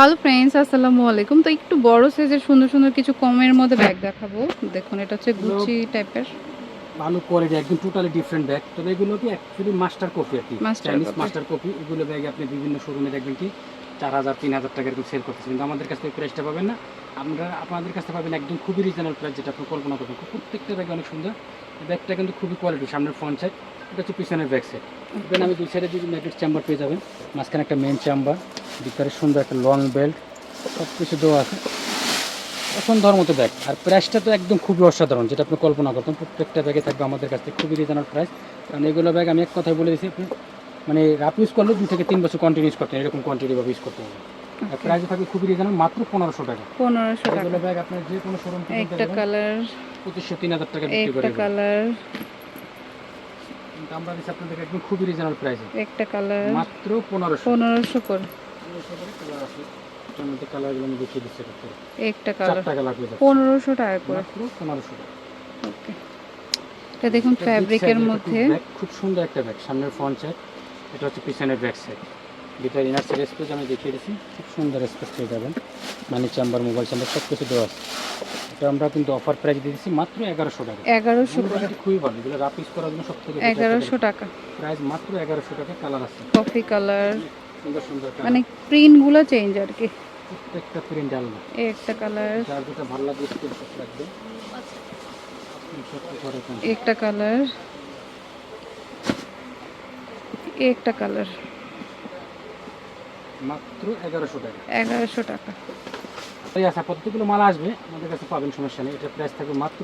Hello friends আসসালামু আলাইকুম। তো একটু বড় সাইজের সুন্দর সুন্দর কিছু কমের মধ্যে ব্যাগ দেখাবো। দেখুন এটা হচ্ছে গুচি টাইপের ভালো কোয়ালিটি একদম টোটালি ডিফারেন্ট ব্যাগ তবে এগুলো কি অ্যাকচুয়ালি মাস্টার কপি আর কি? চাইনিজ মাস্টার কপি এগুলো ব্যাগ আপনি বিভিন্ন শোরুমে দেখবেন কি চার হাজার তিন হাজার টাকা এরকম সেল করতেছে। কিন্তু আমাদের কাছ থেকে প্রাইসটা পাবেন না। আমরা আপনাদের কাছ থেকে পাবেন একদম খুবই রিজনেবল প্রাইস যেটা আপনি কল্পনা করবেন। প্রত্যেকটা ব্যাগ অনেক সুন্দর। ব্যাগটা কিন্তু খুবই কোয়ালিটি সামনের ফ্রন্ট সাইড এটা হচ্ছে পিছনের ব্যাক সাইড দেন আমি দুই সাইডে যদি ম্যাগনেট চেম্বার পেয়ে যাবেন। মাঝখানে একটা মেন চেম্বার ভিতরে সুন্দর একটা লং বেল্ট সব কিছু দেওয়া আছে। অসুন্দর মতো ব্যাগ আর প্রাইসটা তো একদম খুবই অসাধারণ যেটা আপনি কল্পনা করতেন। প্রত্যেকটা ব্যাগে থাকবে আমাদের কাছ থেকে খুবই রিজনেবল প্রাইস কারণ এগুলো ব্যাগ আমি এক কথায় বলে দিয়েছি আপনি মানে রাপ ইউজ করলে দুই থেকে তিন বছর কন্টিনিউস করতে এরকম কোয়ান্টিটি ভাবে ইউজ করতে হবে। আর প্রাইস থাকবে খুবই রিজনেবল মাত্র পনেরোশো টাকা। পনেরোশো টাকা। এগুলো ব্যাগ আপনার যে কোনো শোরুম একটা কালার পঁচিশশো তিন হাজার টাকা বিক্রি করে কালার আমরা দিচ্ছি একদম খুবই রিজনেবল প্রাইসে একটা কালার মাত্র পনেরোশো। পনেরোশো করে। কালার আছে। এটার মধ্যে কালারগুলো আমি দেখিয়ে দিচ্ছি একটা কালার চারটা টাকা করে। মাত্র পনেরোশো টাকা। ওকে এটা দেখুন ফ্যাব্রিকের মধ্যে। খুব সুন্দর একটা ব্যাগ সামনের ফ্রন্ট সাইড এটা হচ্ছে পিছনের ব্যাক সাইড ভিতরে ইনার সাইড স্পেস আমি দেখিয়ে দিচ্ছি। খুব সুন্দর স্পেস পেয়ে যাবেন। মানি চেম্বার মোবাইল চেম্বার সব কিছু দেওয়া আছে। আমরা কিন্তু অফার প্রাইস দিয়ে দিচ্ছি মাত্র এগারোশো টাকা। এগারোশো এটা খুবই ভালো এগুলো রাপ ইউজ করার জন্য সব থেকে এগারোশো টাকা। প্রাইস মাত্র এগারোশো টাকা কালার আছে। কফি কালার সুন্দর সুন্দর। মানে প্রিন্টগুলো চেঞ্জ আর কি। প্রত্যেকটা প্রিন্ট আলাদা। একটা কালার যার যেটা ভালো লাগে স্ক্রিনশট রাখবে। একটা কালার একটা কালার মাত্র এগারোশো টাকা। এগারোশো টাকা। আচ্ছা কতগুলো মাল আসবে? আমাদের কাছে পাবেন সমস্যা নেই। এটা প্রাইস থাকবে মাত্র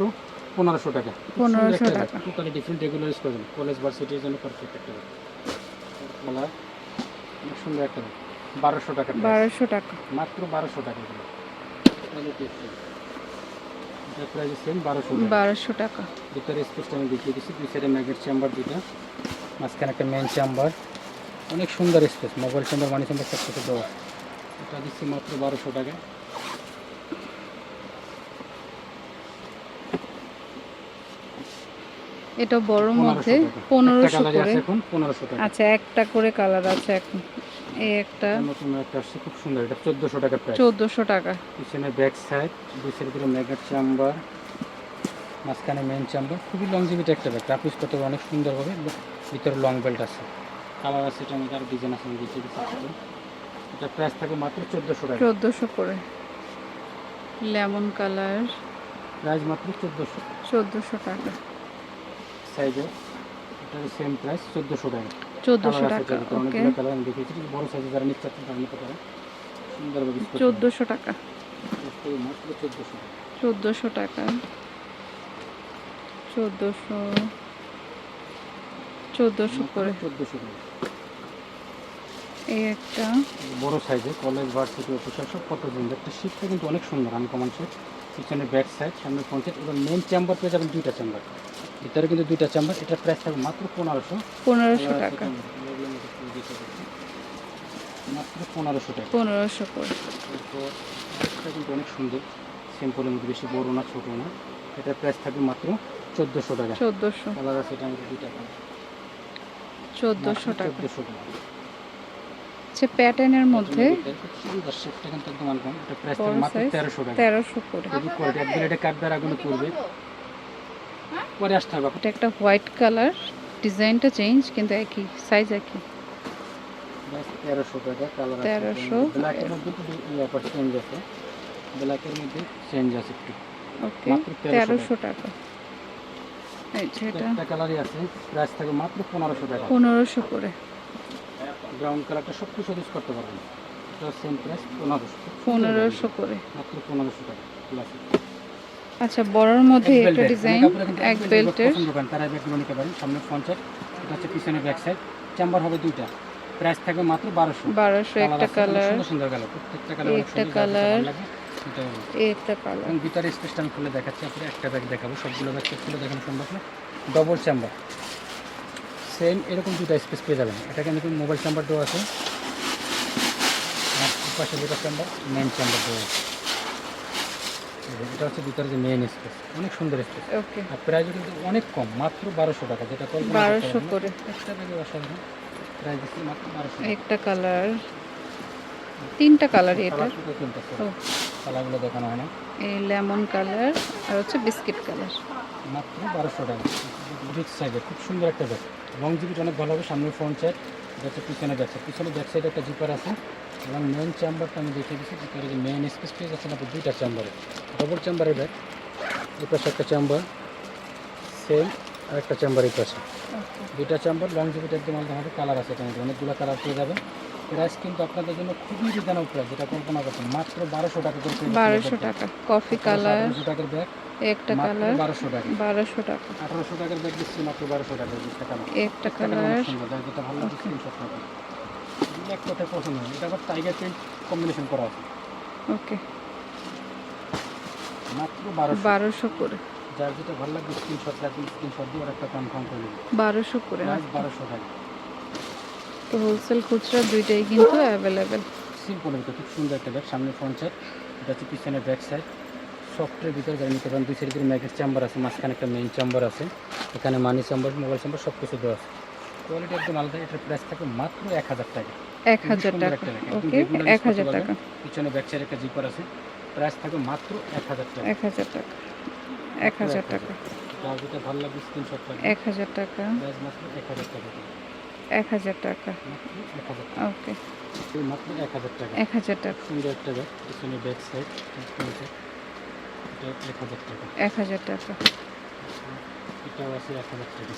পনেরোশো টাকা। 1500 টাকা। টোটালি ডিফারেন্ট ইউজ করবেন। কলেজ ভার্সিটির জন্য পারফেক্ট একটা কালার অনেক সুন্দর একটা বারোশো টাকা বারোশো টাকা। মাত্র বারোশো টাকা এটা প্রাইস সেম বারোশো বারোশো টাকা। স্পেসটা আমি দেখিয়ে দিচ্ছি। দুই সাইডে ম্যাগনেট চেম্বার মাঝখানে একটা মেন চেম্বার অনেক সুন্দর space mobile chamber money chamber সব কিছু দেওয়া। এটা দিচ্ছি মাত্র বারোশো টাকা। এটা বড় মধ্যে পনেরোশো। করে। আছে এখন পনেরোশো টাকা। আচ্ছা একটা করে কালার আছে এখন। এই একটা নতুন একটা আসছে খুব সুন্দর। এটা চোদ্দোশো টাকা প্রাইস চোদ্দোশো টাকা। পিছনে ব্যাক সাইড দুই সাইড করে ম্যাগনেট চেম্বার মাঝখানে মেন চেম্বার খুবই লংজিভিটি একটা ব্যাগ রাফিস করতে হবে অনেক সুন্দরভাবে ভিতরে লং বেল্ট আছে। কালার আছে এটা মধ্যে আরও ডিজাইন আছে আমি দিচ্ছি এটা প্রাইস থাকে মাত্র চোদ্দোশো টাকা। চোদ্দোশো করে। Lemon colour. প্রাইস মাত্র চোদ্দোশো। চোদ্দোশো টাকা। সাইজের এটা সেম প্রাইস চোদ্দোশো টাকা। চোদ্দোশো টাকা অনেকগুলো কালার আমি দেখিয়েছি কিন্তু বড় সাইজে যারা নিচ্ছে তারা নিতে সুন্দরভাবে চোদ্দোশো টাকা। চোদ্দোশো টাকা। চোদ্দোশো চোদ্দোশো। করে। চোদ্দোশো টাকা। এই একটা। বড় সাইজে কলেজ ভার্সিটি অফিসার সব কত সুন্দর একটা শীতটা কিন্তু অনেক সুন্দর আনকমন শেপ পিছনে ব্যাক সাইড সামনে ফ্রন্ট সাইড এবং মেন চেম্বার পেয়ে যাবেন দুইটা চেম্বার ভিতরে কিন্তু দুইটা চেম্বার এটার প্রাইস থাকবে মাত্র পনেরোশো। পনেরোশো টাকা। মাত্র পনেরোশো টাকা। পনেরোশো এটা কিন্তু অনেক সুন্দর। সিম্পলের মধ্যে বেশি বড় না ছোট না। এটার প্রাইস থাকবে মাত্র চোদ্দোশো টাকা। চোদ্দোশো। কালার আছে এটা আমাদের দুইটা চোদ্দোশো টাকা। চোদ্দোশো টাকা। হচ্ছে প্যাটার্নের মধ্যে তেরোশো করে। এটা কাটবার আগুনে পড়বে পরে আসতে হবে এটা একটা হোয়াইট কালার ডিজাইনটা চেঞ্জ কিন্তু একই সাইজ একই। তেরোশো টাকা কালার 1300 ব্ল্যাকের মধ্যে ব্যাপার চেঞ্জ আছে। ব্ল্যাকের মধ্যে চেঞ্জ আছে একটু। ওকে তেরোশো টাকা। একটা কালারই আছে। প্রাইস মাত্র পনেরোশো টাকা। পনেরোশো করে। ব্রাউন কালারটা সব কিছু ইউজ করতে পারবেন। এটা সেম প্রাইস পনেরোশো। পনেরোশো করে। মাত্র পনেরোশো টাকা। আচ্ছা বড়র মধ্যে একটা ডিজাইন এক বেল্টের দোকান তারা ব্যাগগুলো নিতে পারেন সামনে ফ্রন্ট সাইড এটা হচ্ছে পিছনে ব্যাক সাইড চেম্বার হবে দুইটা। প্রাইস থাকবে মাত্র বারোশো। বারোশো একটা কালার সুন্দর সুন্দর কালার প্রত্যেকটা কালার একটা। এই একটা কালার এবং ভিতরে স্পেসটা আমি খুলে দেখাচ্ছি আপনার একটা ব্যাগ দেখাবো। সবগুলো ব্যাগ খুলে দেখানো সম্ভব না। ডবল চেম্বার সেম এরকম দুটো স্পেস পেয়ে যাবেন। এটাকে আমি মোবাইল চেম্বার দেওয়া আছে। আর পাশে দুটো চেম্বার মেন চেম্বার দেওয়া আছে। এটা হচ্ছে ভিতরে যে মেন স্পেস অনেক সুন্দর স্পেস ওকে আর প্রাইস কিন্তু অনেক কম মাত্র বারোশো টাকা যেটা কল্পনা বারোশো করে। একটা ব্যাগে অসাধারণ। প্রাইস দিচ্ছি মাত্র বারোশো একটা কালার তিনটা কালারই এটা। কালার তিনটা কালারগুলো দেখানো হয় না। এই লেমন কালার আর হচ্ছে বিস্কিট কালার মাত্র বারোশো টাকা। বিগ সাইজের খুব সুন্দর একটা ব্যাগ। লং জিবিটা অনেক ভালো হবে সামনে ফ্রন্ট সাইড এটা হচ্ছে পিছনে সাইড পিছনে ব্যাক সাইডে একটা জিপার আছে। এবং মেন চেম্বারটা আমি দেখিয়ে দিচ্ছি জিপারে যে মেন স্পেস পেয়ে যাচ্ছে না দুইটা চেম্বারে ডবল চেম্বারের ব্যাগ এই পাশে একটা চেম্বার সেম আর একটা চেম্বার এই পাশে। দুইটা চেম্বার লং জিবিটা একদম আলাদা হবে কালার আছে মধ্যে অনেকগুলো কালার পেয়ে যাবে প্রাইস কিন্তু আপনাদের জন্য খুবই রিজনেবল প্রাইস যেটা কল্পনা করছেন মাত্র বারোশো টাকা করে বারোশো টাকা কফি কালার সতেরোশো টাকার ব্যাগ একটা কালার বারোশো টাকা। বারোশো টাকা। আঠারোশো টাকার ব্যাগ দিচ্ছি মাত্র বারোশো টাকা। একটা কালার যেটা ভালো লাগে স্ক্রিনশট নেবেন এক কথায় পছন্দ হয় এটা আবার টাইগার প্রিন্ট কম্বিনেশন করা আছে। ওকে মাত্র বারোশো। বারোশো করে। যার যেটা ভালো লাগবে স্ক্রিনশট রাখবেন স্ক্রিনশট দিয়ে একটা কনফার্ম করে দেবেন বারোশো করে প্রাইস বারোশো টাকা তো হোলসেল খুচরা দুইটাই কিন্তু অ্যাভেলেবেল সিম্পলের ভিতরে খুব সুন্দর একটা ব্যাগ সামনে ফ্রন্ট সাইড এটা হচ্ছে পিছনে ব্যাক সাইড সফটের ভিতরে যারা নিতে পারেন দুই সাইড করে ম্যাগের চেম্বার আছে মাঝখানে একটা মেইন চেম্বার আছে এখানে মানি চেম্বার মোবাইল চেম্বার সব কিছু দেওয়া আছে। কোয়ালিটি একদম আলাদা এটার প্রাইস থাকে মাত্র এক হাজার টাকা। এক হাজার টাকা ওকে এক হাজার টাকা পিছনে ব্যাক সাইডে একটা জিপার আছে প্রাইস থাকবে মাত্র এক হাজার টাকা এক হাজার টাকা এক হাজার টাকা যার যেটা ভালো লাগবে স্ক্রিনশট এক হাজার টাকা প্রাইস মাত্র এক হাজার টাকা এক হাজার টাকা ওকে মাত্র এক হাজার টাকা এক হাজার টাকা সুন্দর একটা ব্যাগ পিছনে ব্যাক সাইড এক হাজার টাকা এক হাজার টাকা এটাও আছে এক হাজার টাকা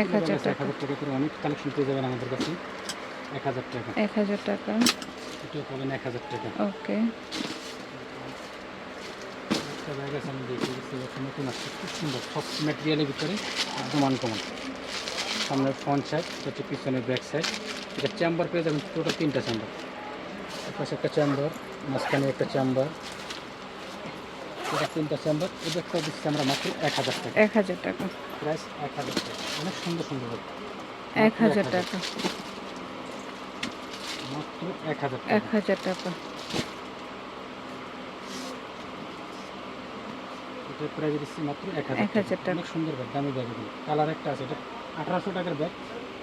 এক হাজার টাকা করে অনেক কালেকশন পেয়ে যাবেন আমাদের কাছে এক হাজার টাকা। এক হাজার টাকা। এটাও পাবেন এক হাজার টাকা। ওকে। একটা ব্যাগ আছে আমি দেখে দিচ্ছি নতুন আসছে খুব সুন্দর সফট ম্যাটেরিয়ালের ভিতরে একদম আনকমন সামনের ফ্রন্ট সাইড এটা হচ্ছে পিছনের ব্যাক সাইড এটা চেম্বার পেয়ে যাবেন টোটাল তিনটা চেম্বার পাশে একটা চেম্বার মাঝখানে একটা চেম্বার এটা তিনটা চেম্বার এই ব্যাগটা দিচ্ছি আমরা মাত্র এক হাজার টাকা। এক হাজার টাকা। প্রাইস এক হাজার টাকা অনেক সুন্দর সুন্দর। এক হাজার টাকা। এক হাজার এক টাকা হাজার টাকা। এটার প্রাইস দিচ্ছি মাত্র এক এক হাজার হাজার টাকা। অনেক সুন্দর ব্যাগ দামি ব্যাগ কালার একটা আছে এটা আঠারোশো টাকার ব্যাগ।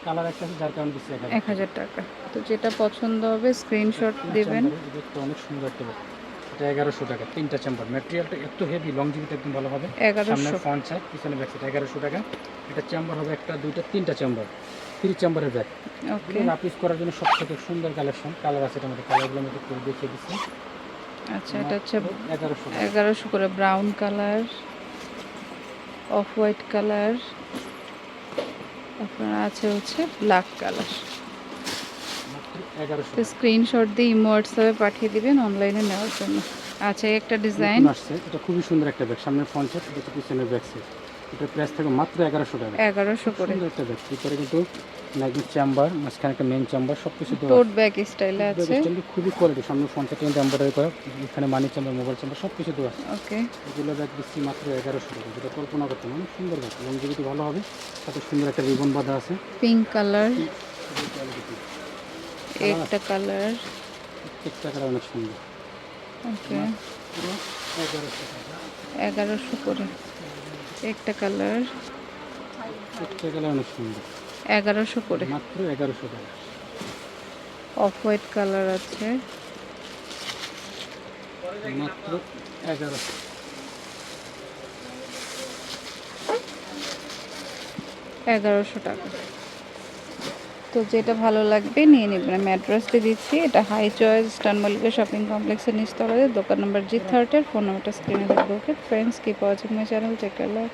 কালার একটা আছে যার কারণে দিচ্ছি এক হাজার টাকা। তো যেটা পছন্দ হবে স্ক্রিনশট দেবেন। অনেক সুন্দর একটা ব্যাগ। এটা এগারোশো টাকা তিনটা চেম্বার ম্যাটেরিয়ালটা এত হেভি লং জিবিটা একদম ভালো হবে। সামনে ফ্রন্ট সাইড পিছনে ব্যাক সাইড এগারোশো টাকা। এটা চেম্বার হবে একটা দুইটা তিনটা চেম্বার থ্রি চেম্বারের ব্যাগ। ওকে রাপিস করার জন্য সব থেকে সুন্দর কালেকশন কালার আছে মধ্যে কালারগুলো আমি একটু দেখিয়ে দিচ্ছি। আচ্ছা এটা হচ্ছে এগারোশো করে। Brown colour off white colour আপনার আছে হচ্ছে ব্ল্যাক কালার তো স্ক্রিনশট দিয়ে ইমো হোয়াটসঅ্যাপে পাঠিয়ে দিবেন অনলাইনে নেওয়ার জন্য। আচ্ছা একটা ডিজাইন আসছে। এটা খুবই সুন্দর একটা ব্যাগ সামনে ফ্রন্ট সাইড এটা পিছনের ব্যাক সাইড এটার প্রাইস থাকে মাত্র এগারোশো টাকা। এগারোশো করে। একটা ব্যাগ ভিতরে কিন্তু ম্যাগনেট চেম্বার মাঝখানে একটা মেন চেম্বার সব কিছু টোট ব্যাগ স্টাইলে আছে। খুবই কোয়ালিটি সামনে সাইড কিন্তু এম্বয়ডারি করা এখানে মানি চেম্বার মোবাইল চেম্বার সব কিছু দেওয়া আছে। ওকে এগুলো ব্যাগ দিচ্ছি মাত্র এগারোশো টাকা। যেটা কল্পনা করতে অনেক সুন্দর ব্যাগ লংজিভিটি ভালো হবে। সাথে সুন্দর একটা রিবন বাঁধা আছে। পিঙ্ক কালার একটা কালার প্রত্যেকটা কালার অনেক সুন্দর। এগারোশো করে। একটা কালার। প্রত্যেকটা কালার অনেক সুন্দর। এগারোশো করে। মাত্র এগারোশো টাকা অফ হোয়াইট কালার আছে। মাত্র এগারোশো এগারোশো টাকা। তো যেটা ভালো লাগবে, নিয়ে নেবেন। আমি অ্যাড্রেসটি দিচ্ছি। এটা হাই চয়েস স্টান মল্লিকা শপিং কমপ্লেক্সের নিচতলাতে দোকান নাম্বার জি থার্টের ফোন নাম্বারটা স্ক্রিনে থাকবে okay friends keep watching my channel care love